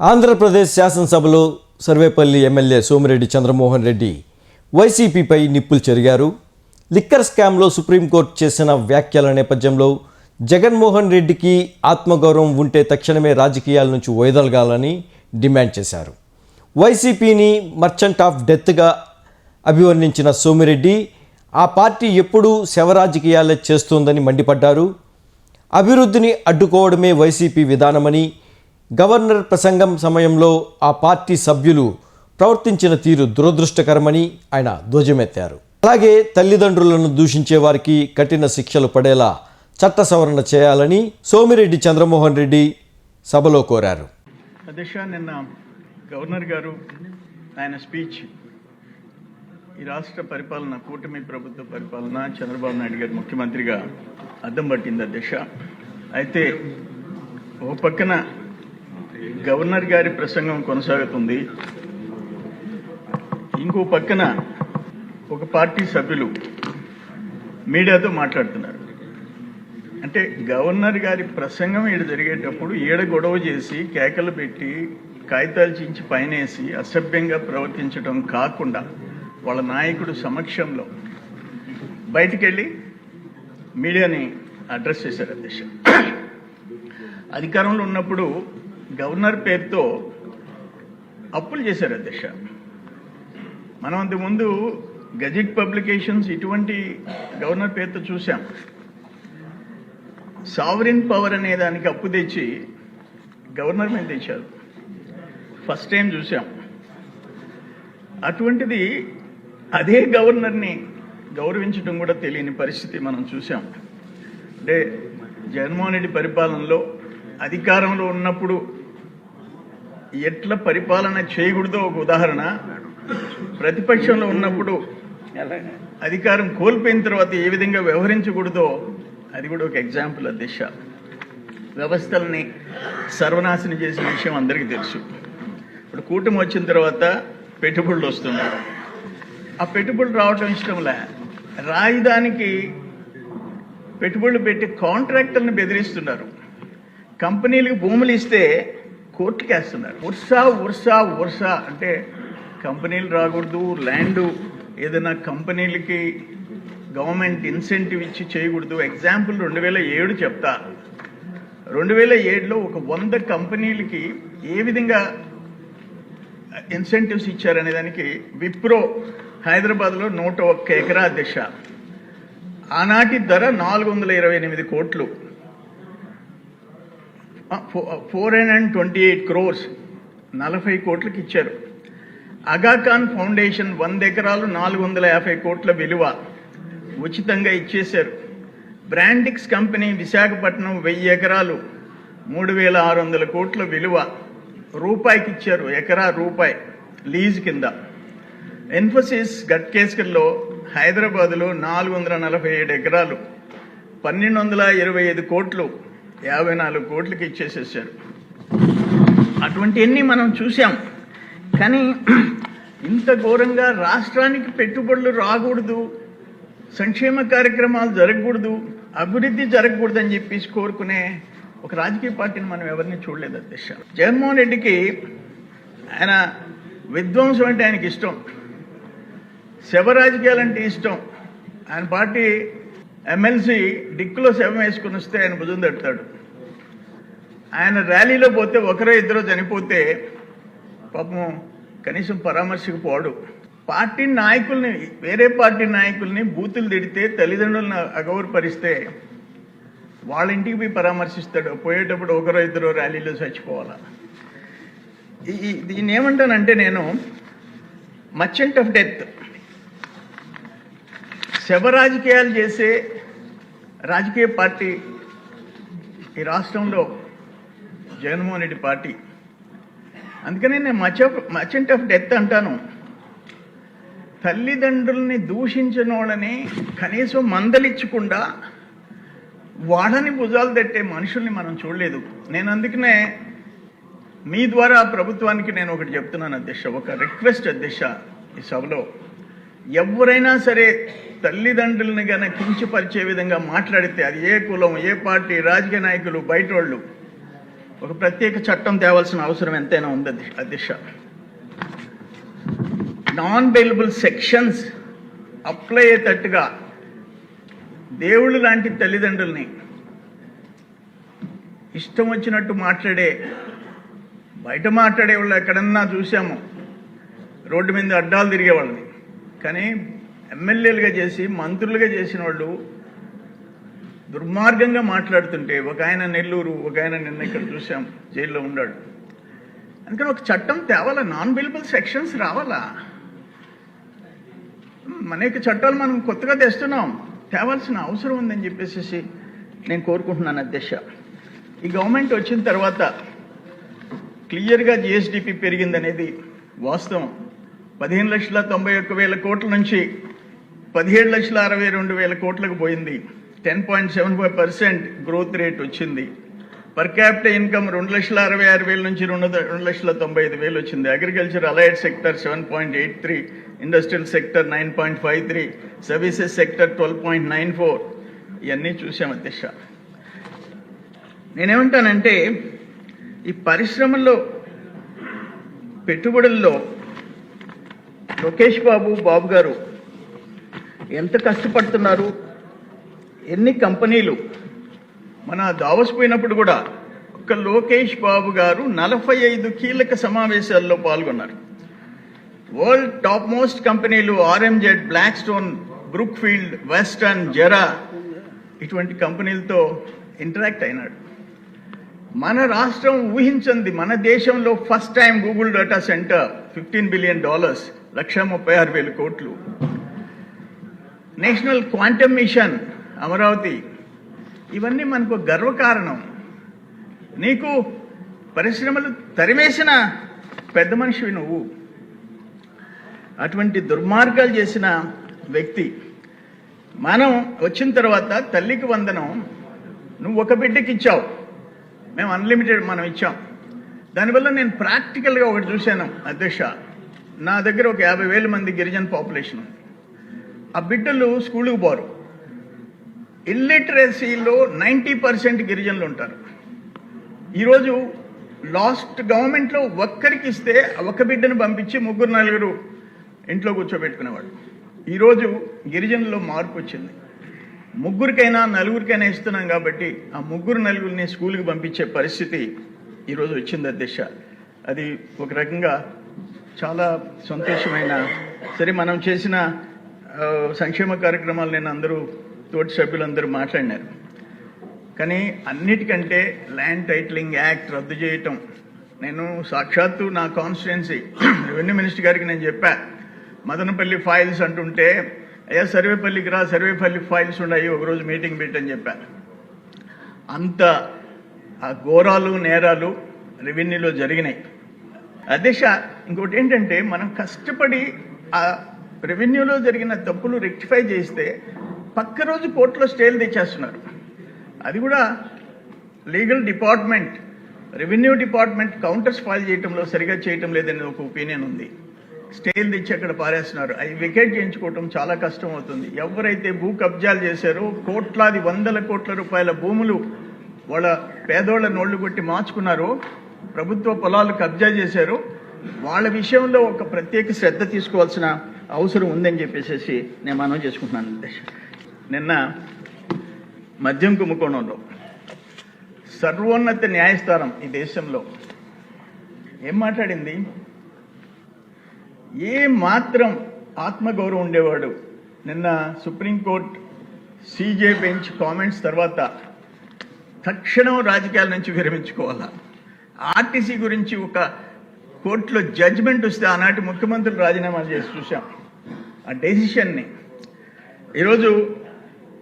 ఆంధ్రప్రదేశ్ శాసనసభలో సర్వేపల్లి ఎమ్మెల్యే సోమిరెడ్డి చంద్రమోహన్ రెడ్డి వైసీపీపై నిప్పులు చెరిగారు. లిక్కర్ స్కామ్లో సుప్రీంకోర్టు చేసిన వ్యాఖ్యల నేపథ్యంలో జగన్మోహన్ రెడ్డికి ఆత్మగౌరవం ఉంటే తక్షణమే రాజకీయాల నుంచి వైదొలగాలని డిమాండ్ చేశారు. వైసీపీని మర్చెంట్ ఆఫ్ డెత్గా అభివర్ణించిన సోమిరెడ్డి ఆ పార్టీ ఎప్పుడూ శవరాజకీయాలే చేస్తోందని మండిపడ్డారు. అభివృద్ధిని అడ్డుకోవడమే వైసీపీ విధానమని గవర్నర్ ప్రసంగం సమయంలో ఆ పార్టీ సభ్యులు ప్రవర్తించిన తీరు దురదృష్టకరమని ఆయన ధ్వజమెత్తారు. అలాగే తల్లిదండ్రులను దూషించే వారికి కఠిన శిక్షలు పడేలా చట్ట సవరణ చేయాలని సోమిరెడ్డి చంద్రమోహన్ రెడ్డి సభలో కోరారు. అధ్యక్ష నిన్న గవర్నర్ గారు ఆయన స్పీచ్ ఈ రాష్ట్ర పరిపాలన కూటమి ప్రభుత్వ పరిపాలన చంద్రబాబు నాయుడు గారు ముఖ్యమంత్రిగా అద్దం పట్టింది అధ్యక్ష. అయితే ఓ పక్కన గవర్నర్ గారి ప్రసంగం కొనసాగుతుంది. ఇంకో పక్కన ఒక పార్టీ సభ్యులు మీడియాతో మాట్లాడుతున్నారు. అంటే గవర్నర్ గారి ప్రసంగం ఈడ జరిగేటప్పుడు ఈడ గొడవ చేసి కేకలు పెట్టి కాగితాలు చించి పైనేసి అసభ్యంగా ప్రవర్తించడం కాకుండా వాళ్ళ నాయకుడు సమక్షంలో బయటికెళ్ళి మీడియాని అడ్రస్ చేశారు అధ్యక్ష. అధికారంలో ఉన్నప్పుడు గవర్నర్ పేరుతో అప్పులు చేశారు అధ్యక్ష. మనం అంతకుముందు గజెట్ పబ్లికేషన్స్ ఇటువంటి గవర్నర్ పేరుతో చూసాం సావరిన్ పవర్ అనే దానికి అప్పు తెచ్చి గవర్నర్ మీద తెచ్చారు. ఫస్ట్ టైం చూసాం అటువంటిది అదే గవర్నర్ని గౌరవించడం కూడా తెలియని పరిస్థితి మనం చూసాం అంటే జగన్మోహన్ రెడ్డి పరిపాలనలో అధికారంలో ఉన్నప్పుడు ఎట్లా పరిపాలన చేయకూడదో ఒక ఉదాహరణ. ప్రతిపక్షంలో ఉన్నప్పుడు అధికారం కోల్పోయిన తర్వాత ఏ విధంగా వ్యవహరించకూడదో అది కూడా ఒక ఎగ్జాంపుల్ ఆ దిశ. వ్యవస్థల్ని సర్వనాశనం చేసిన విషయం అందరికీ తెలుసు. ఇప్పుడు కూటమి వచ్చిన తర్వాత పెట్టుబడులు వస్తున్నాయి. ఆ పెట్టుబడులు రావటం ఇష్టంలే. రాజధానికి పెట్టుబడులు పెట్టి కాంట్రాక్టర్ని బెదిరిస్తున్నారు. కంపెనీలకు భూములు ఇస్తే కోర్టుకి వేస్తున్నారు. ఉర్సా ఉర్సా ఉర్సా అంటే కంపెనీలు రాకూడదు ల్యాండ్ ఏదైనా కంపెనీలకి గవర్నమెంట్ ఇన్సెంటివ్ ఇచ్చి చేయకూడదు. ఎగ్జాంపుల్ రెండు వేల ఏడు చెప్తా. రెండు వేల ఏడులో ఒక వంద కంపెనీలకి ఏ విధంగా ఇన్సెంటివ్స్ ఇచ్చారనే దానికి విప్రో హైదరాబాద్లో నూట ఒక్క ఎకరా దిశ. ఆనాటి ధర నాలుగు వందల ఇరవై ఎనిమిది కోట్లు. Four hundred and twenty eight crores నలభై కోట్లకి ఇచ్చారు. అగాఖాన్ ఫౌండేషన్ వంద ఎకరాలు నాలుగు వందల యాభై కోట్ల విలువ ఉచితంగా ఇచ్చేశారు. బ్రాండిక్స్ కంపెనీ విశాఖపట్నం వెయ్యి ఎకరాలు మూడు వేల ఆరు వందల కోట్ల విలువ రూపాయికి ఇచ్చారు ఎకరా రూపాయి లీజ్ కింద. ఇన్ఫోసిస్ గట్కేస్కర్లో హైదరాబాద్లో నాలుగు వందల నలభై ఏడు ఎకరాలు పన్నెండు వందల ఇరవై ఐదు కోట్లు యాభై నాలుగు కోట్లకి ఇచ్చేసేసారు. అటువంటివన్నీ మనం చూసాం కానీ ఇంత ఘోరంగా రాష్ట్రానికి పెట్టుబడులు రాకూడదు సంక్షేమ కార్యక్రమాలు జరగకూడదు అభివృద్ధి జరగకూడదు అని చెప్పేసి కోరుకునే ఒక రాజకీయ పార్టీని మనం ఎవరిని చూడలేదు అధ్యక్ష. జగన్మోహన్ రెడ్డికి ఆయన విధ్వంసం అంటే ఆయనకి ఇష్టం. శవ రాజకీయాలంటే ఇష్టం. ఆయన పార్టీ ఎమ్మెల్సీ డిక్కులో శవం వేసుకుని వస్తే ఆయన భుజం తడతాడు ఆయన ర్యాలీలో పోతే ఒకరో ఇద్దరో చనిపోతే పాపం కనీసం పరామర్శకు పోడు. పార్టీ నాయకుల్ని వేరే పార్టీ నాయకుల్ని బూతులు తిడితే తల్లిదండ్రులను అగౌరపరిస్తే వాళ్ళ ఇంటికి పోయి పరామర్శిస్తాడు. పోయేటప్పుడు ఒకరో ఇద్దరు ర్యాలీలో చచ్చిపోవాలా. ఈ- దీన్ని ఏమంటానంటే నేను మర్చెంట్ ఆఫ్ డెత్ శవ రాజకీయాలు చేసే రాజకీయ పార్టీ ఈ రాష్ట్రంలో జగన్మోహన్ రెడ్డి పార్టీ. అందుకనే నేను మచ మర్చెంట్ ఆఫ్ డెత్ అంటాను. తల్లిదండ్రుల్ని దూషించిన వాళ్ళని కనీసం మందలిచ్చకుండా వాళ్ళని భుజాలు తట్టే మనుషుల్ని మనం చూడలేదు. నేను అందుకనే మీ ద్వారా ప్రభుత్వానికి నేను ఒకటి చెప్తున్నాను అధ్యక్ష ఒక రిక్వెస్ట్ అధ్యక్ష ఈ సభలో. ఎవరైనా సరే తల్లిదండ్రుల్ని గన కించపరిచే విధంగా మాట్లాడితే అది ఏ కులం ఏ పార్టీ రాజకీయ నాయకులు బయట వాళ్ళు ఒక ప్రత్యేక చట్టం తేవాల్సిన అవసరం ఎంతైనా ఉంది అధ్యక్ష నాన్ బెయిలబుల్ సెక్షన్స్ అప్లై అయ్యేటట్టుగా దేవుళ్ళు లాంటి తల్లిదండ్రుల్ని ఇష్టం వచ్చినట్టు మాట్లాడే బయట మాట్లాడే వాళ్ళు ఎక్కడన్నా చూసాము రోడ్డు మీద అడ్డాలు తిరిగే వాళ్ళని కానీ ఎమ్మెల్యేలుగా చేసి మంత్రులుగా చేసిన వాళ్ళు దుర్మార్గంగా మాట్లాడుతుంటే ఒక ఆయన నెల్లూరు ఒక ఆయన నిన్న ఇక్కడ చూసాం జైల్లో ఉన్నాడు. అందుకని ఒక చట్టం తేవాలా? నాన్ బిలబుల్ సెక్షన్స్ రావాలా అనేక చట్టాలు మనం కొత్తగా తెస్తున్నాం. తేవాల్సిన అవసరం ఉందని చెప్పేసి నేను కోరుకుంటున్నాను అధ్యక్ష. ఈ గవర్నమెంట్ వచ్చిన తర్వాత క్లియర్గా జిఎస్డిపి పెరిగిందనేది వాస్తవం. పదిహేను లక్షల తొంభై ఒక్క వేల కోట్ల నుంచి పదిహేడు లక్షల అరవై రెండు వేల కోట్లకు పోయింది. Ten point seven five percent growth rate వచ్చింది. పర్ క్యాపిటల్ ఇన్కమ్ రెండు లక్షల అరవై ఆరు వేల నుంచి రెండు రెండు లక్షల తొంభై ఐదు వేలు వచ్చింది. Agriculture allied sector seven point eight three industrial sector nine point five three services sector twelve point nine four ఇవన్నీ చూసాం అధ్యక్ష. నేనేమంటానంటే ఈ పరిశ్రమల్లో పెట్టుబడుల్లో లోకేష్ బాబు బాబు గారు ఎంత కష్టపడుతున్నారు? ఎన్ని కంపెనీలు? మన దావస్ పోయినప్పుడు కూడా ఒక్క లోకేష్ బాబు గారు నలభై ఐదు కీలక సమావేశాల్లో పాల్గొన్నారు. వరల్డ్ టాప్ మోస్ట్ కంపెనీలు RMZ Blackstone Brookfield Western JERA ఇటువంటి కంపెనీలతో ఇంటరాక్ట్ అయినాడు. మన రాష్ట్రం ఊహించింది మన దేశంలో first time Google data center fifteen billion dollars లక్ష ముప్పై ఆరు వేల కోట్లు. National quantum mission Amaravati. ఇవన్నీ మనకు గర్వకారణం. నీకు పరిశ్రమలు తరిమేసిన పెద్ద మనిషివి నువ్వు. అటువంటి దుర్మార్గాలు చేసిన వ్యక్తి. మనం వచ్చిన తర్వాత తల్లికి వందనం నువ్వు ఒక బిడ్డకి ఇచ్చావు. మేము అన్లిమిటెడ్ మనం ఇచ్చాం. దానివల్ల నేను ప్రాక్టికల్గా ఒకటి చూశాను అధ్యక్ష. నా దగ్గర ఒక యాభై వేల మంది గిరిజన పాపులేషన్ ఉంది. ఆ బిడ్డలు స్కూల్కి పోరు. ఇల్లిటరసీలో నైంటీ పర్సెంట్ గిరిజనులు ఉంటారు. ఈరోజు లాస్ట్ గవర్నమెంట్లో ఒక్కరికి ఇస్తే ఒక బిడ్డను పంపించి ముగ్గురు నలుగురు ఇంట్లో కూర్చోబెట్టుకునేవాడు ఈరోజు గిరిజనుల్లో మార్పు వచ్చింది. ముగ్గురికైనా నలుగురికైనా ఇస్తున్నాం కాబట్టి ఆ ముగ్గురు నలుగురిని స్కూల్కి పంపించే పరిస్థితి ఈరోజు వచ్చింది అధ్యక్ష. అది ఒక రకంగా చాలా సంతోషమైన సరే మనం చేసిన సంక్షేమ కార్యక్రమాలు నేను అందరూ తోటి సభ్యులందరూ మాట్లాడినారు. కానీ అన్నిటికంటే ల్యాండ్ టైటిలింగ్ యాక్ట్ రద్దు చేయటం నేను సాక్షాత్తు నా కాన్స్టిట్యున్సీ రెవెన్యూ మినిస్టర్ గారికి నేను చెప్పా. మదనపల్లి ఫైల్స్ అంటుంటే అయ్యా సర్వేపల్లికి రా సర్వేపల్లి ఫైల్స్ ఉన్నాయి ఒకరోజు మీటింగ్ పెట్టని చెప్పాను అంత ఆ ఘోరాలు నేరాలు రెవెన్యూలో జరిగినాయి. అధ్యక్ష ఇంకోటి ఏంటంటే మనం కష్టపడి ఆ రెవెన్యూలో జరిగిన తప్పులు రెక్టిఫై చేస్తే పక్క రోజు కోర్టులో స్టేలు తెచ్చేస్తున్నారు. అది కూడా legal department revenue department counters file చేయటంలో సరిగా చేయటం లేదనే ఒక ఒపీనియన్ ఉంది. స్టేలు తెచ్చి అక్కడ పారేస్తున్నారు. అవి వికెట్ చేయించుకోవటం చాలా కష్టం అవుతుంది. ఎవరైతే భూ కబ్జాలు చేశారో కోట్లాది వందల కోట్ల రూపాయల భూములు వాళ్ళ పేదోళ్ళ నోళ్ళు కొట్టి మార్చుకున్నారో ప్రభుత్వ పొలాలు కబ్జా చేశారు వాళ్ళ విషయంలో ఒక ప్రత్యేక శ్రద్ధ తీసుకోవాల్సిన అవసరం ఉందని చెప్పేసి నేను మనం చేసుకుంటున్నాను అధ్యక్ష. నిన్న మద్యం కుంభకోణంలో సర్వోన్నత న్యాయస్థానం ఈ దేశంలో ఏం మాట్లాడింది? ఏ మాత్రం ఆత్మగౌరవం ఉండేవాడు. నిన్న సుప్రీంకోర్టు సీజే బెంచ్ కామెంట్స్ తర్వాత తక్షణం రాజకీయాల నుంచి విరమించుకోవాలా? ఆర్టీసీ గురించి ఒక కోర్టులో జడ్జిమెంట్ వస్తే ఆనాటి ముఖ్యమంత్రులు రాజీనామా చేసి చూసాం ఆ డెసిషన్ని ఈరోజు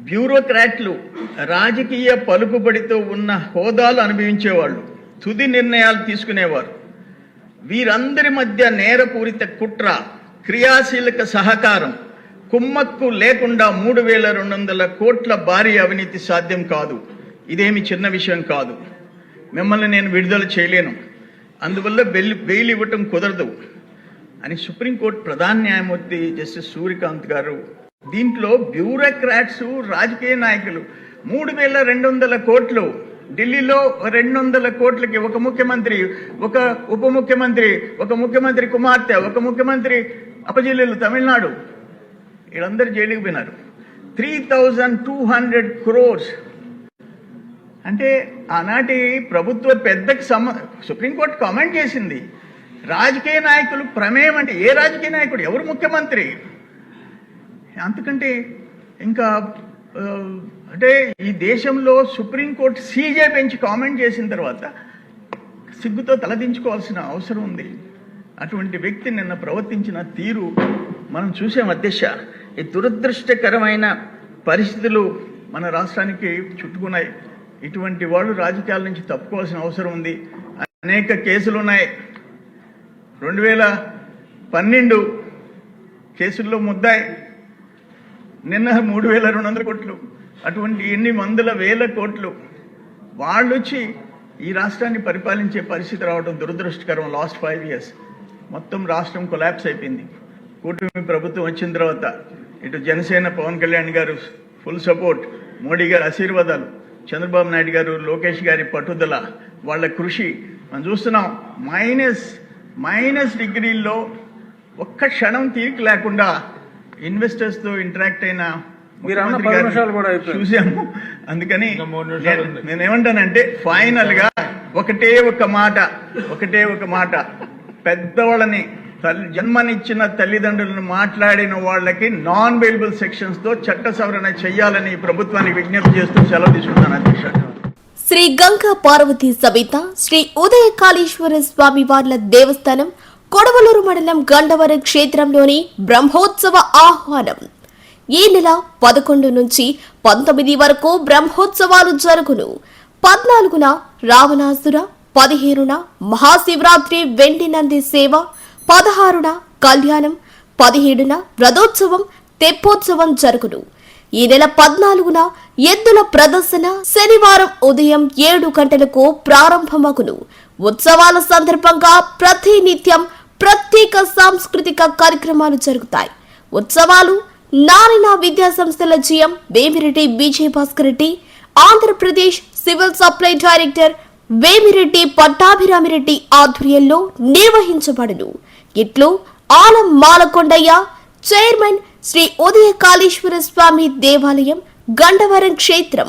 బ్యూరోక్రాట్లు రాజకీయ పలుకుబడితో ఉన్న హోదాలు అనుభవించేవాళ్ళు తుది నిర్ణయాలు తీసుకునేవారు. వీరందరి మధ్య నేరపూరిత కుట్ర క్రియాశీలక సహకారం కుమ్మక్కు లేకుండా మూడు వేల రెండు వందల కోట్ల భారీ అవినీతి సాధ్యం కాదు. ఇదేమి చిన్న విషయం కాదు. మిమ్మల్ని నేను విడుదల చేయలేను. అందువల్ల బెయిల్ బెయిల్ ఇవ్వటం కుదరదు అని సుప్రీంకోర్టు ప్రధాన న్యాయమూర్తి జస్టిస్ సూర్యకాంత్ గారు దీంట్లో బ్యూరోక్రాట్స్ రాజకీయ నాయకులు మూడు వేల రెండు వందల కోట్లు ఢిల్లీలో రెండు వందల కోట్లకి ఒక ముఖ్యమంత్రి ఒక ఉప ముఖ్యమంత్రి ఒక ముఖ్యమంత్రి కుమార్తె ఒక ముఖ్యమంత్రి అపజిల్లు తమిళనాడు. వీళ్ళందరూ జైలుకి పోయినారు. Three thousand two hundred crores అంటే ఆనాటి ప్రభుత్వ పెద్దకి సమ సుప్రీంకోర్టు కామెంట్ చేసింది. రాజకీయ నాయకులు ప్రమేయం అంటే ఏ రాజకీయ నాయకుడు? ఎవరు ముఖ్యమంత్రి? అందుకంటే ఇంకా అంటే ఈ దేశంలో సుప్రీంకోర్టు సీజే పెంచి కామెంట్ చేసిన తర్వాత సిగ్గుతో తలదించుకోవాల్సిన అవసరం ఉంది. అటువంటి వ్యక్తి నిన్న ప్రవర్తించిన తీరు మనం చూసాం అధ్యక్ష. ఈ దురదృష్టకరమైన పరిస్థితులు మన రాష్ట్రానికి చుట్టుకున్నాయి. ఇటువంటి వాళ్ళు రాజకీయాల నుంచి తప్పుకోవాల్సిన అవసరం ఉంది. అనేక కేసులు ఉన్నాయి. రెండు వేల పన్నెండు కేసుల్లో ముద్దాయి. నిన్న మూడు వేల రెండు వందల కోట్లు. అటువంటి ఎన్ని వందల వేల కోట్లు. వాళ్ళు వచ్చి ఈ రాష్ట్రాన్ని పరిపాలించే పరిస్థితి రావడం దురదృష్టకరం లాస్ట్ ఫైవ్ ఇయర్స్. మొత్తం రాష్ట్రం కొలాప్స్ అయిపోయింది. కూటమి ప్రభుత్వం వచ్చిన తర్వాత ఇటు జనసేన పవన్ కళ్యాణ్ గారు ఫుల్ సపోర్ట్. మోడీ గారు ఆశీర్వాదాలు. చంద్రబాబు నాయుడు గారు లోకేష్ గారి పట్టుదల వాళ్ళ కృషి మనం చూస్తున్నాం మైనస్ మైనస్ డిగ్రీల్లో ఒక్క క్షణం తీరిక లేకుండా ఇన్వెస్టర్స్తో ఇంటరాక్ట్ అయిన. చూసాము అందుకని నేను- ఉంది. నేనేమంటానంటే ఫైనల్గా ఒకటే ఒక మాట ఒకటే ఒక మాట పెద్దవాళ్ళని తల్లి జన్మనిచ్చిన తల్లిదండ్రులను మాట్లాడిన వాళ్ళకి నాన్ అవైలబుల్ సెక్షన్స్తో చట్ట సవరణ చేయాలని ప్రభుత్వానికి విజ్ఞప్తి చేస్తూ సెలవు తీసుకున్నాను అధ్యక్ష. శ్రీ గంగా పార్వతి సబిత శ్రీ ఉదయ కాళేశ్వర స్వామి వార్ల దేవస్థానం కొడవలూరు మండలం గండవరం క్షేత్రంలోని బ్రహ్మోత్సవ ఆహ్వానం. ఈ నెల పదకొండు నుంచి పంతొమ్మిది వరకు బ్రహ్మోత్సవాలు జరుగును. పద్నాలుగున రావణాసుర పదిహేనున మహాశివరాత్రి వెండి నంది సేవ పదహారున కళ్యాణం పదిహేడున రథోత్సవం తెప్పోత్సవం జరుగును. ఈ నెల పద్నాలుగున ఎద్దుల ప్రదర్శన శనివారం ఉదయం ఏడు గంటలకు ప్రారంభమగును. ఉత్సవాల సందర్భంగా ప్రతినిత్యం ప్రత్యేక సాంస్కృతిక కార్యక్రమాలు జరుగుతాయి. ఉత్సవాలు నారిన విద్యా సంస్థల GM Vemireddy Vijaya Bhaskar Reddy Andhra Pradesh civil supply director Vemireddy Pattabhiramireddy ఆధ్వర్యంలో నిర్వహించబడును. ఇట్లు ఆలం మాలకొండయ్య చైర్మన్ శ్రీ ఉదయ కాళేశ్వర స్వామి దేవాలయం గండవరం క్షేత్రం.